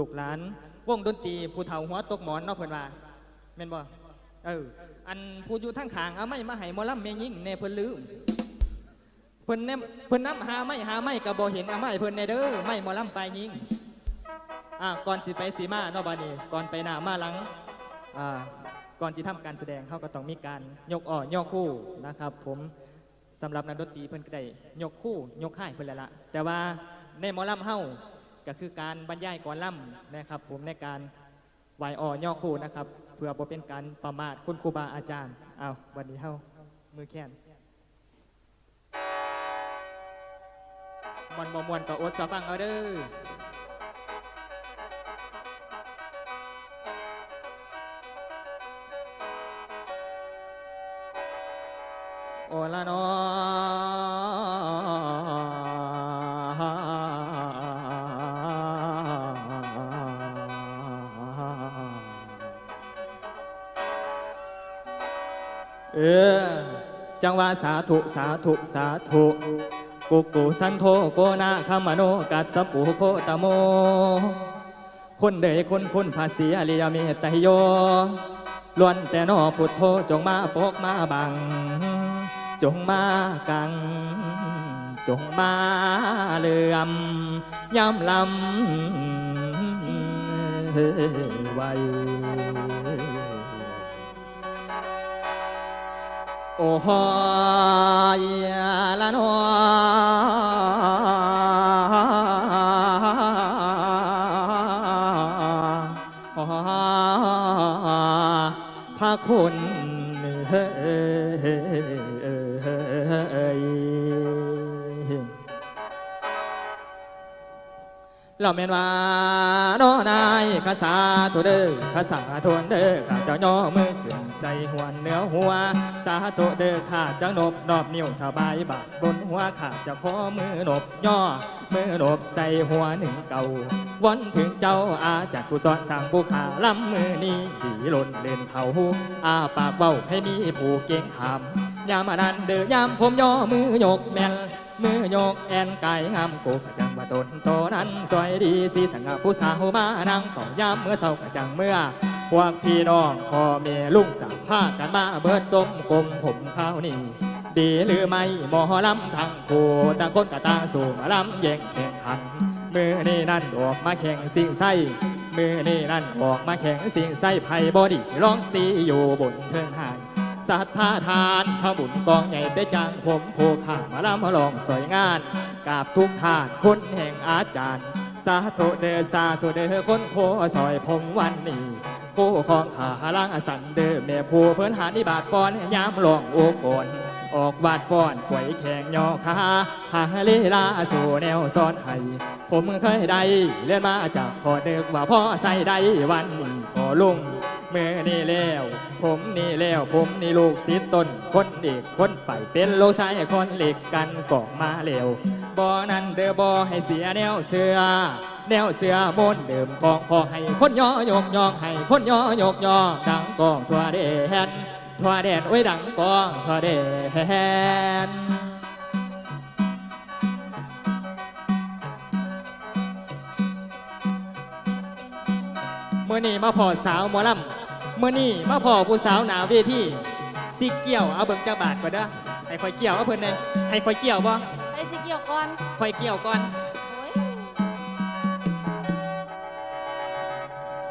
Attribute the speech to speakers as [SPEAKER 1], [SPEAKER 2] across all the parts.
[SPEAKER 1] ลูกหลานวงดนตรีผู้เฒ่าหัวตกหมอนเนาะเพิ่นว่าแม่นบ่เอออันผู้อยู่ทางขางเอาไม้มาให้หมอลำแม่ยิ่งแน่เพิ่นลืมเพิ่นแนมเพิ่นนับหาไม้หาไม้ก็บ่เห็นเอาไม้เพิ่นแน่เด้อไม้หมอลำปลายยิ่งอ่าก่อนสิไปสีมาเนาะบัดนี้ก่อนไปหน้ามาหลังอ่าก่อนสิทำการแสดงเขาก็ต้องมีการยกอ่อยกคู่นะครับ ผมสำหรับนักดนตรีเพิ่นก็ได้ยกคู่ยกค่ายเพิ่นแล้วล่ะแต่ว่าในหมอลำเฮา ก็คือการบรรยายก่อนล่ำนะครับ ผมในการไหวอ่อย่อคู่นะครับ เพื่อบ่เป็นการประมาทคุณครูบาอาจารย์เอาวันนี้เฮามือแค้นมวนบมวนก็อดสะฟังเอาเด้อโอละนอ จังหวะสาธุสาธุสาธุกุกุสันโธโกนาคามโนกัสสปุโคตโม คนเดยคนคุณภาษีอริยเมตไตโยล้วนแต่นอพุทโธจงมาปกมาบัง จงมากัง จงมาเลื่อมย้ำลำไว้ โอ้ฮอยละนอพระคุณเฮ้ยเราเมนว่าน้อนายขาสาธุเด้อขาสาธุเด้อข้าเจ้าย่อมือ ใจหวนเหนือหัว สาธุเด้อข้าจ้านบนอบนิ้วถบายบาทบนหัวข้าจะขอมือนบย่อมือนบใส่หัวหนึ่งเก่าวันถึงเจ้าอาจากกุศลสั่งผู้ขาลำมือนี้ดีหล่นเล่นเขาอาปากเบ้าให้มีผู้เก่งขามยามอนันเด้อยามผมย่อมือยกแมนมือยกแอนกายงามกูกะจังว่าตนโตนั้นสวยดีสีสังาผู้สาวมานั่งต่อยามเมื่อเศร้ากะจังเมื่อ วกพี่น้องพ่อแม่ลุงกับพากันมาเบิดสมกลมผมข้าวนี่ดีหรือไม่หมอลำทั้งคู่ต่างคนกะต่างสู่มาลำแย่งแข่งขันมือนี่นั่นออกมาแข่งสิ่งไส้มือนี่นั่นออกมาแข่งสิ่งไส้ไพ่บอดีร้องตีอยู่บนเทิงหางสัทธาทานพระบุญกองใหญ่ได้จังผมโผข้ามาลำมาลองสวยงานกราบทุกท่านคุณแห่งอาจารย์ สาธุเดอสาธุเดอคนโคซอยผมวันนี้ คู่ของขาล่างอสันเดอแม่ผู้เพิ่นหานิบาทฟอนยามลองโอ้กนออกวาดฟ้อนป่วยแข่งยอขาหาลีลาสู่แนวซ้อนให้ผมเคยได้เรียนมาจากพ่อเด็กว่าพ่อใส่ได้วันนี้พ่อลุงเมื่อนี่แล้ว ผมนี่แล้วผมนี่ลูกศิษย์ต้นคนเด็กคนไปเป็นโลกสายคนเหล็กกันกอกมาเร็วบ่อนั้นเด้อบ่ให้เสียแนวเสือ แนวเสือมนต์เดิมของพอให้คนย่อยกยองให้คนย่อยกยองดังกองทั่วแดนทั่วแดนโอ้ยดังกองทั่วแดนเมื่อนี่มาพอสาวหมอลำเมื่อนี่มาพอผู้สาวหนาเวทีสิเกี่ยวเอาเบิ่งจักบาทก่อนเด้อให้คอยเกี่ยวเอาเพิ่นเลยให้คอยเกี่ยวบ่
[SPEAKER 2] ไปสิเกี่ยวก่อน
[SPEAKER 1] คอยเกี่ยวก่อน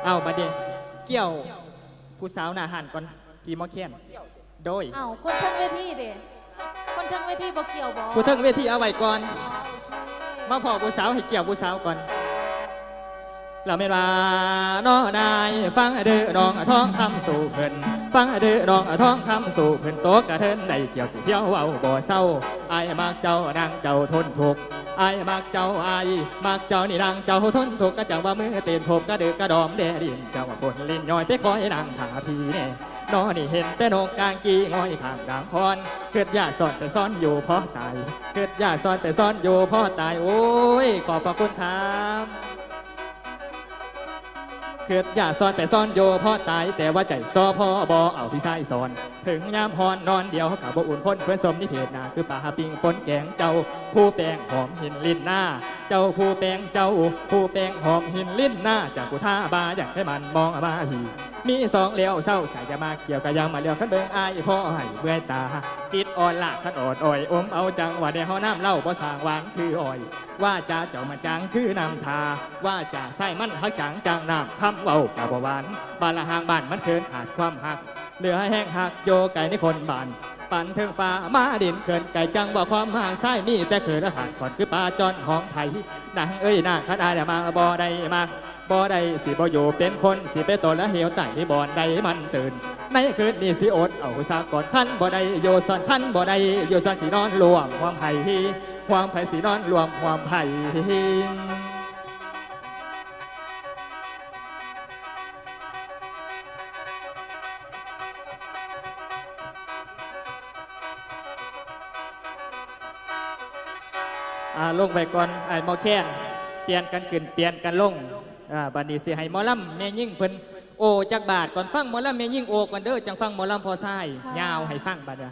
[SPEAKER 1] เอาบัดเดยวเกี่ยวผู้สาวหน้าหันก่อนพี่หมอเขียนโดย
[SPEAKER 2] เอ้าคนเทิงเวทีเด้คนเทิงเวทีบ่เกี่ยวบ่
[SPEAKER 1] ผู้เทิงเวทีเอาไว้ก่อน
[SPEAKER 2] อ๋อโอเค
[SPEAKER 1] มาพอผู้สาวให้เกี่ยวผู้สาวก่อนเราไม่ว่าน้อนาย ฟังเด้อน้องท้องคำสู่เพิ่นฟังเด้อน้องท้องคำสู่เพิ่นโตกกระเทินได้เกี่ยวสิเที่ยวเว้าบ่เศร้าอายมักเจ้านางเจ้าทนทุกข์ อายมักเจ้าอายมักเจ้านี่นางเจ้าทนทุกข์ก็จังว่ามือเต้นทบกระดือกระดอมแดดินเจ้าว่าฝนลินย้อยไปคอยนางถาพีแน่นอนี่เห็นแต่นกกางกีงอยข้างด่างคอนเกิดยาซ่อนแต่ซ่อนอยู่เพราะตายเกิดยาซ่อนแต่ซ่อนอยู่เพราะตายโอ้ยขอบพระคุณครับ เกิดอย่าซ่อนแต่ซ่อนโยพ่อตายแต่ว่าใจซอพ่อบอเอาพี่ชายสอน ถึงยามฮอนนอนเดียวกับบ่อุ่นคนเพื่อนสมนิเทศนาคือป่าปิงปนแกงเจ้า ผู้แปลงหอมหินลิ้นหน้า เจ้าผู้แปลงเจ้า ผู้แปลงหอมหินลิ้นหน้าจากกูท่าบาอยากให้มันมองมาพี มีสองเลี้ยวเศร้าใส่จะมาเกี่ยวกับยางมาเลี้ยวขันเบิงอายพ่อให้เบื่อตา จิตอ่อนละขันอดอ่อยอมเอาจังว่าเดี๋ยวน้ำเล่าบ่สางวานคืออ่อย ว่าจะเจ้ามาจังคือน้ำทา ว่าจะใส่มันหักจังจังน้ำคำเว้ากับบ่หวานบ้านละหางบ้านมันเคินขาดความหัก เหลือแห้งหักโยไก่ในคนบ้านปั่นเทิงฟ้ามาดินเขินไก่จังว่าความห่างไส้มีแต่เขินและขาดขอนคือปลาจอนหองไทยนางเอ้ยนางขนายมาบ่ได้มา บ่ได้สิบ่อยู่เป็นคนสิไปตนและเหี่ยวไต่บ่อนใดมันตื่นในคืนนี้สิอดเอาสากอดขั้นบ่ได้โยสอนขั้นบ่ได้โยสอนสินอนรวมความไผ่ความไผ่สินอนรวมความไผ่อ่าลงไปก่อนไอ้หมอแค้นเปลี่ยนกันขึ้นเปลี่ยนกันลง อ่าบัดนี้สิให้หมอลำแม่ยิ่งเพิ่นโอจักบาทก่อนฟังหมอลำแม่ยิ่งโอก่อนเด้อจังฟังหมอลำพอซ้ายยาวให้ฟังบัดเด้อ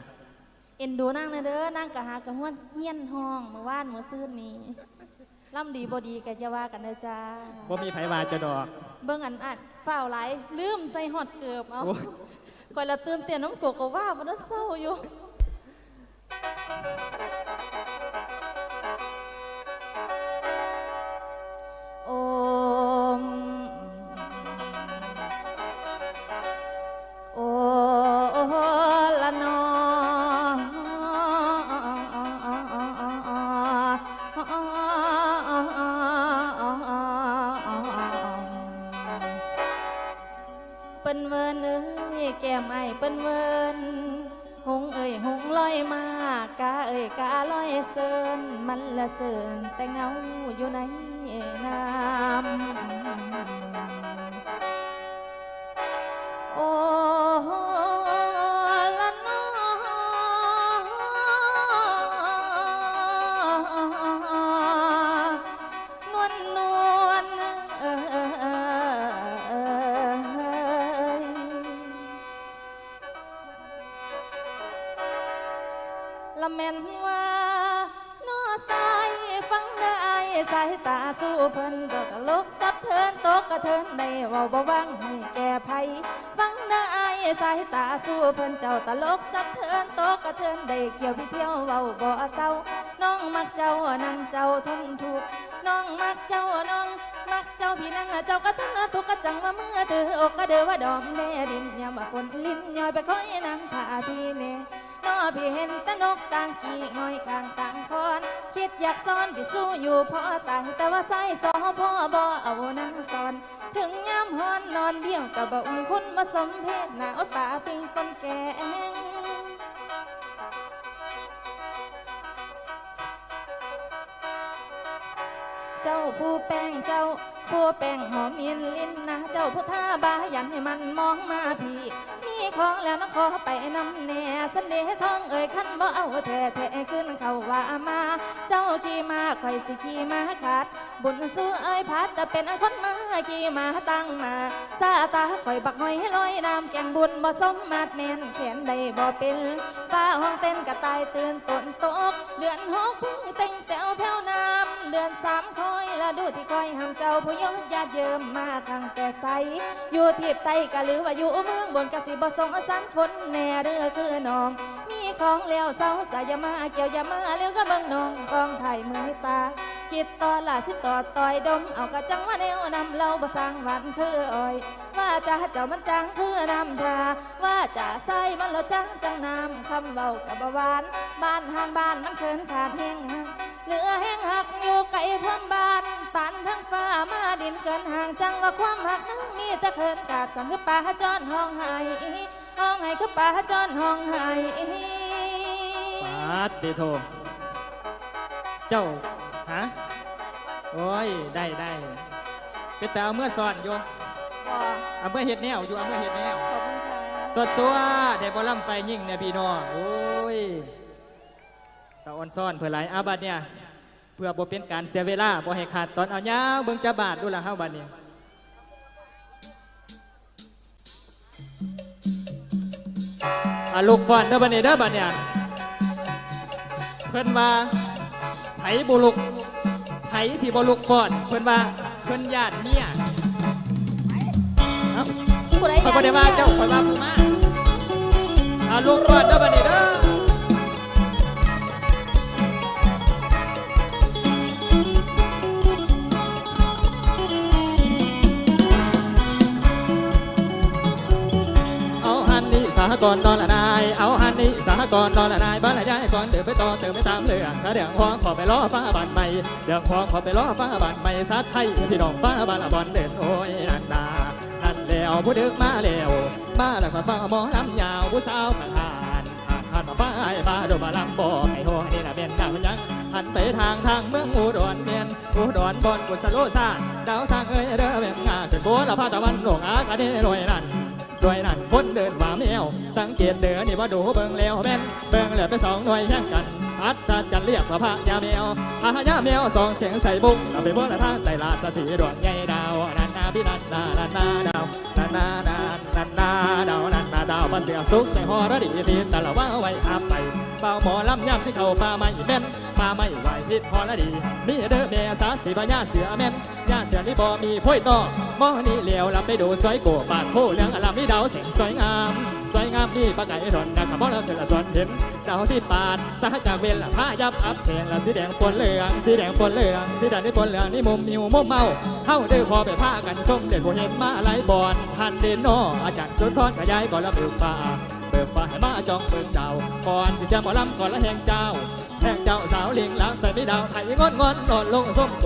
[SPEAKER 2] เอ็นดูนั่งนะเด้อนั่งกะหากะห้วนเฮียนห้องเมื่อวานเมื่อซื่นนี้ล่ำดีบ่ดีกะจะว่ากันนะจ้า
[SPEAKER 1] บ่มีไผว่าจะดอก
[SPEAKER 2] เบิ่งอันอัดฝ้าวไหลายลืมใส่ฮอดเกือบเอา
[SPEAKER 1] โอ้ย
[SPEAKER 2] ก่อยละตื่นเต้นน้ำกกก็ว่าบ่ได้เศร้าอยู่ สายตาสู้เพิ่นเจ้าตลกสับเทินโตกกระเทินได้เกี่ยวพี่เที่ยวเว้าบ่เศร้าน้องมักเจ้านั่งเจ้าทนทุกน้องมักเจ้าน้องมักเจ้าพี่นั่งเจ้าก็ทั้งทุกกระจังว่าเมื่อเธออกก็เดือว่าดอมแน่ดินยามว่าฝนลิ้นย้อยไปคอยนั่งท่าพี่เน่ นอพี่เห็นต่นกต่างกี่งอยข้างต่างคอน คิดอยากซ่อนพี่สู้อยู่พอตายแต่ว่าใส่สอพ่อบ่เอานางสอน ถึงยามฮอนนอนเดียวกับบ่อุ่นคุณมาสมเพศหนาอดป่าปิงปนแกงเจ้าผู้แป้งเจ้าผู้แป้งหอมยินลิ้นนะ เจ้าผู้ท่าบายันให้มันมองมาพี่ ของแล้วน้องขอไปนำแน่เสน่ห์ทองเอ่ยขันบ่เอาแท้แท้ขึ้นเขาว่ามา เจ้าขี่มาคอยสิขี่มาขาด บุญสู้เอ้ยพัดแต่เป็นคนมาขี่มาตั้งมาซาตาข่อยบักหอยลอยน้ำแกงบุญบ่สมมาดแมนแขนได้บ่เป็นฟ้าห้องเต้นกระตายตื่นตนตก เดือนหกเพิ่งเต็งแต้วแผ่วน้ำเดือนสามคอยละดูที่คอยห้ามเจ้าผู้ยศญาติเยิมมาทางแต่ใสอยู่ทีบไตกะหรือว่าอยู่เมืองบนกะสิบ่ทรงสันคนแน่เรือคือน้อง มีของเลี้ยวเสาสายมาเกี่ยวยามาเลี้ยวก็เบิ่งน้องคลองไทยมือตา คิดต่อละชิดต่อต่อยดม เอากระจังว่าแนวนำเราบ่สร้างหวันคืออ้อย ว่าจะเจ้ามันจังคือน้ำทาว่าจะใส่มันแล้วจังจังน้ำคำเบากับบ่หวาน บ้านห่างบ้านมันเคินขาดแห้งหักเหลือแห้งหักอยู่ไกลพร้อมบ้านปันทั้งฟ้ามาดินเกินห่างจังว่าความหักนั้นมีแต่เคินขาดก่อนคือป่าจอนห้องไห้ห้องไห้คือป่าจอนห้องไห้
[SPEAKER 1] ปาติโทเจ้า ฮะ โอ้ย ได้ได้เป็นแต่เอาเมื่อสอนอยู่
[SPEAKER 2] บ่
[SPEAKER 1] เอาเมื่อเห็ดแนวอยู่เอาเมื่อเห็ดแนว
[SPEAKER 2] ขอบคุณค่ะ
[SPEAKER 1] สดสัวเดบอลำไฟยิ่งเนี่ยพี่น้องโอ้ยตาออนซ่อนเพื่อหลายอาบัดเนี่ย เพื่อบ่เป็นการเสียเวลาบ่ให้ขาดตอนเอายาวเบิ่งจะบาดดูละเฮาบัดเนี่ยอะลูกฟอนเด้อบันนี้เด้อบันเนี่ยเพิ่นว่า ไผบุลุกไผที่บ่ลุกฟอนเพิ่นว่าเพิ่นญาติเมียเอ้า
[SPEAKER 2] ผู้ใด
[SPEAKER 1] ข่อยบ่ได้ว่าเจ้าข่อยว่าผู้มาอะลูกฟอนเด้อบันนี้เด้อเอาฮันนี่สหกรณ์นอนละนา เอาฮันนี่สหกรณ์นอนละนายบ้านละยายก่อนเดินไปต่อเติมไปตามเรื่องถ้าเดี๋ยวพองขอไปล้อฟ้าบานใหม่เดี๋ยวพองขอไปล้อฟ้าบานใหม่ซัดไทยพี่น้องฟ้าบานละบอลเด่นโอ้ยนันดานั่นแล้วผู้ดึกมาแล้วมาแล้วก็ฟ้าหมอลำยาวผู้สาวผ่านผ่านผ่านผ่านมาป้ายบ้าโดมาลำบอกไอ้โหนี่ละเป็นดาวยังหันไปทางทางเมืองอุดรเมียนอุดรบอนกุศโลซาดาวสร้างเอ้ยเด้อเว็บงาขึ้นโบละพาตะวันหลงอากาเดรวยนั่น ด้วยนั่นคนเดินว่าแมวสังเกตเดินนี่ว่าดูเบิ่งแล้วแม่นเบิ่งแล้วไปสองหน่วยแย่งกันอัดสัดกันเรียกว่าพระยาแมวพระยาแมวสองเสียงใส่บุกเอาไปเบิ่งละทางไต่ลาดสะสีดวงใหญ่ดาวนันนาพี่นันนานันนาดาวนันนานา มาเสียสุกใส่หอระดีทีแต่ละว่าไว้อาไปเฝ้าหมอลำยามสิเข้าป่าไม่แม่นป่าไม่ไหวพิษหอระดีมีเด้อแม่สาสีบญาเสือแม่นญาเสือนี่บ่มีพ้อยต่อมอนี่เหลียวลำไปดูสวยโกปากโคเลี้ยงอลำนี่ดาวเสียงสวยงาม สวยงามนี่ปลาไก่รอนนะครับมอเราเสือละสวนเห็น ดาวที่ปาดสหจากเวลละผ้ายับอับเสียงละสีแดงปนเหลืองสีแดงปนเหลืองสีแดงนี่ปนเหลืองนี่มุมมิวมุมเมาเฮาเด้อพอไปผ้ากันส้มเด่นผู้เห็นมาหลายบอนพันเด่นนออาจารย์สุนทรขยายก่อนละเบิกฟ้าเบิกฟ้าให้มาจองเบิกเจ้าก่อนที่จะหมอลำก่อนละแห่งเจ้าแห่งเจ้าสาวลิงหลังใส่ไม่ดาวไทยงอนงอนนอนลงส้มโต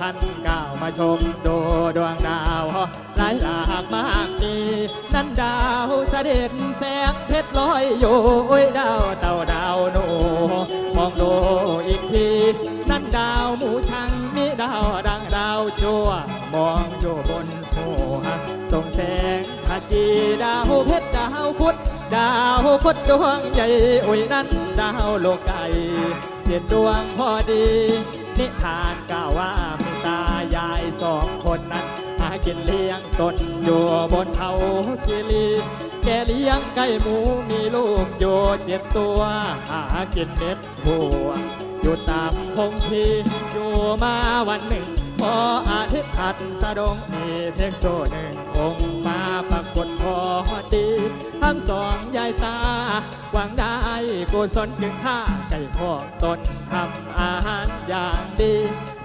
[SPEAKER 1] ท่านก้าวมาชมดูดวงดาวหลายหลากมากมีนั่นดาวเสด็จแสงเพชรลอยอยู่อุ้ยดาวเต่าดาวหนูมองดูอีกที นั่นดาวหมูชังมีดาวดังดาวจัวมองอยู่บนหัวส่งแสงขจีดาวเพชรดาวพุธดาวพุธดวงใหญ่อุ้ยนั่นดาวโลกไก่เจ็ดดวงพอดีนิทานกล่าวว่า คนนั้น หากินเลี้ยงตนอยู่บนเขากิลีแกเลี้ยงไก่หมูมีลูกอยู่เจ็ดตัว หากินเม็ดถั่วอยู่ตามพงพีอยู่มาวันหนึ่งพออาทิตย์ขัดสะดงมีเทคโซหนึ่งองมาปรากฏพอดี ทั้งสองยายตา หวังได้กุศลจึงฆ่าไก่พอตนทำอาหารอย่างดี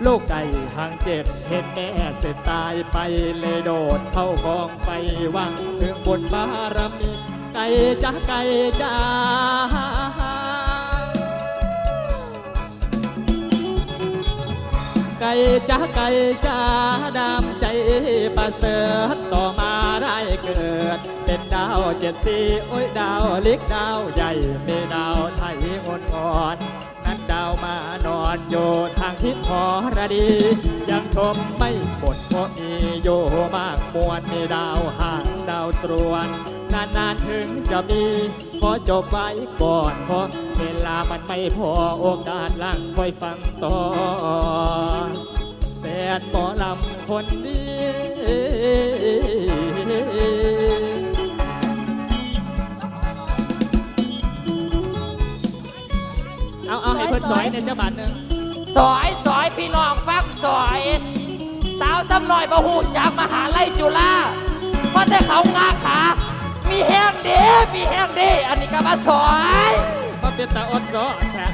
[SPEAKER 1] ลูกไก่ทางเจ็ดเห็นแม่เสร็จตายไปเลยโดดเข้ากองไปหวังถึงบนบารมี ไก่จ้าไก่จ้าไก่จ้าไก่จ้าดำใจประเสริฐ เป็นดาวเจ็ดสีโอ้ยดาวเล็กดาวใหญ่มีดาวไทยงดอ่อนนั้นดาวมานอนอยู่ทางทิศหอระดี ยังชมไม่หมดเพราะมีโยมากมวลมีดาวห่างดาวตรวนนานๆถึงจะมีขอจบไว้ก่อนเพราะเวลามันไม่พอโอกาสลังคอยฟังต่อแฟนหมอลำคนนี้ จ้าบาทหนึง
[SPEAKER 3] สอยสอยพี่น้องฟังสอย สาวซ้ำหน่อยประหูจากมหาลัยจุฬาเพราะแต่เขางาขา มีแห้งเด้มีแห้งเด้อันนี้ก็มาสอย
[SPEAKER 1] มาเป็นตาอดซอแท้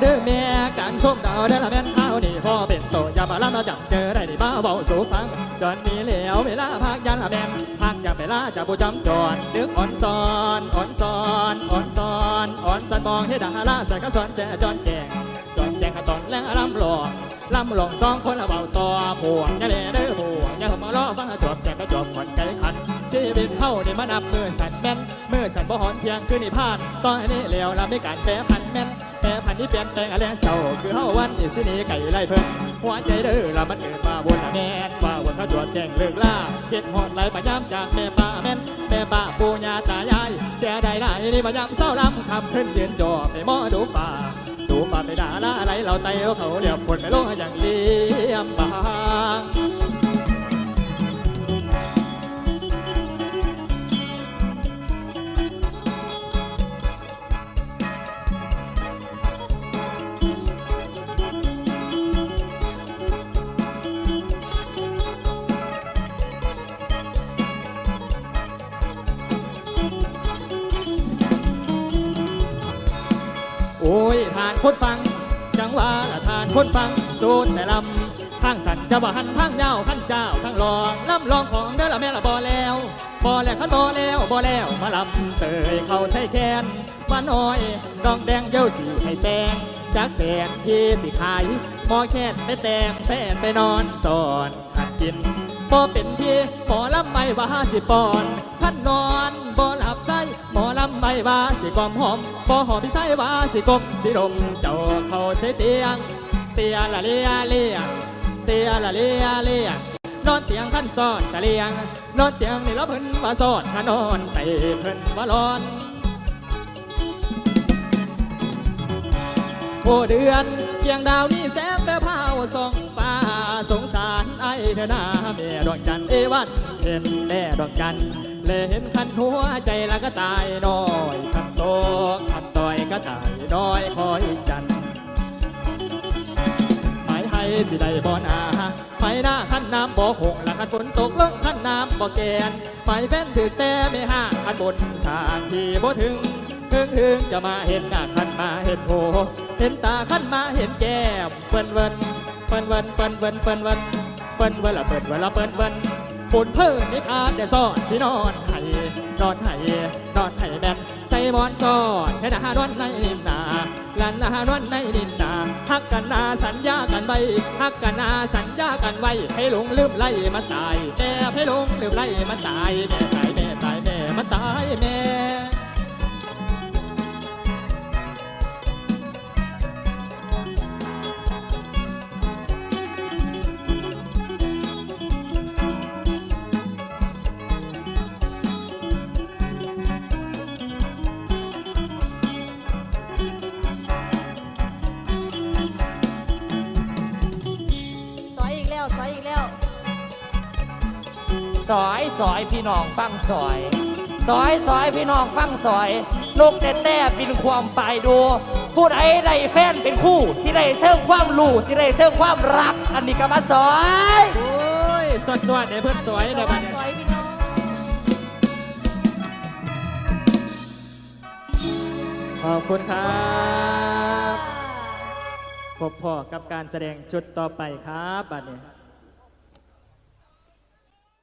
[SPEAKER 1] เด้อแม่การสชมดาวได้ละแม่นข้าวนี่พ่อเป็นโตอย่ามาล้ำเราจับเจอได้นี่บ้าเบาสูฟังจอนนี้เหลวเวลาพักยันละแม่นพักอย่าเวลาจะผู้จำจอนนึกอ่อนซอนอ่อนซอนอ่อนซอนอ่อนสันมองให้ดาลาใส่กระสอนแจจอนแจงจอนแจงกระตอนและลำหลองลำหลองสองคนละเบาต่อพวอย่าเล่เด้อพวอย่ามาล้อฟังจบแจงก็จบขอนใจขันชีวิต นี่มานับมือสั่นแม่นมือสั่นบ่หอนเพียงคือนิพพานตอนนี้แล้วเราไม่การแปรพันแม่นแปรพันที่เปลี่ยนแปลงอะไรเศร้าคือเฮาวันนี้สิหนี้ไก่ไล่เพิ่มหัวใจเด้อละมันเกิดมาบนะแม่นว่าบนเขาจวดแจ้งเลิกล่าเฮ็ดฮอดไหลพยายามจากแม่ป้าแม่นแม่ป้าปู่ย่าตายายเสียดายนี่พยายามเศร้าลำคำขึ้นยืนจอไปหมอดูป่าดูป่าไปด่าละอะไรเราไตเอาเขาเรียบคนไม่ลงอย่างเลี่ยมบาง คนฟัง จังว่าละทานคนฟังสูดแต่ลำข้างสันจะว่าหันทางยาวขันเจ้าข้างรองลำลองของเด้อละแม่ละบ่แล้วบ่แล้วขันบ่แล้วบ่แล้วมาลำเตยเข้าใส่แคนมาน้อยดองแดงเย้าสีให้แตงจากแสนที่สิขายมอแค้นไปแตงแฟนไปนอนสอนขัดกิน บ่เป็นพี่หมอลำไม่ว่าสิปอนขันนอนบ่หลับไส้หมอลำไม่ว่าสิกลอมหอมบ่หอมพี่ไส้ว่าสิกลมสิดมเจ้าเขาใส่เตียง เตียละเลียเลียเตียละเลียเลียนอนเตียงขั้นซ้อนตะเลียง นอนเตียงนี่แล้วเพิ่นว่าซ้อนขานอนไปเพิ่นว่าร้อนโอเดือนเกียงดาวนี่แสงแม่พราวส่อง สงสารไอ้เธอหน้าแม่ดวงจันเอวันเห็นแม่ดวงจันเลยเห็นคันหัวใจแล้วก็ตายน้อยคันโตคันต่อยก็ตายน้อยคอยจันทร์หมายให้สิได้บ่นาหมายหน้าขันน้ำบ่อหงละขันฝนตกลงขันน้ำบ่อแกนหมายแฟนถือแต่ไม่ห่างขันบนสางที่บ่ถึงถึงถึงจะมาเห็นหน้าขันมาเห็นโหเห็นตาขันมาเห็นแก้มเปิ้นเวิน ปิ้นเวินเปิ้นเวินเปิ้นเวินเปิ้นเวินละเปิ้นเวินละเปิ้นเวินปุ่นเพิ่นนี่ขาดแต่ซ่อนที่นอนไห้นอนไห้นอนไห้แม่นใส่หมอนกอดแค่หน้านวลในนินนาลันหน้านวลในนินนาฮักกันนาสัญญากันไว้ฮักกันนาสัญญากันไว้ให้หลงลืมไล่มาตายแม่ให้หลงลืมไล่มาตายแม่ตายแม่ตายแม่มาตายแม่
[SPEAKER 2] แล้วสอยอีกแล้ว
[SPEAKER 3] สอยสอยพี่น้องฟังสอย สอยสอยพี่น้องฟังสอย นกแต่แต่บินความไปดู พูดไอ้ได้แฟนเป็นคู่ สิได้เทิงความรู้สิได้เทิงความรัก อันนี้ก็มาสอย
[SPEAKER 1] โอ้ยสวดสวดเดี๋ยวเพื่อนสวยเดี๋ยว
[SPEAKER 2] ส
[SPEAKER 1] บั
[SPEAKER 2] อ
[SPEAKER 1] ด
[SPEAKER 2] ย
[SPEAKER 1] นี้
[SPEAKER 2] สอยพี่น้อง
[SPEAKER 1] ขอบคุณครับพบพอกับการแสดงชุดต่อไปครับบัดนี้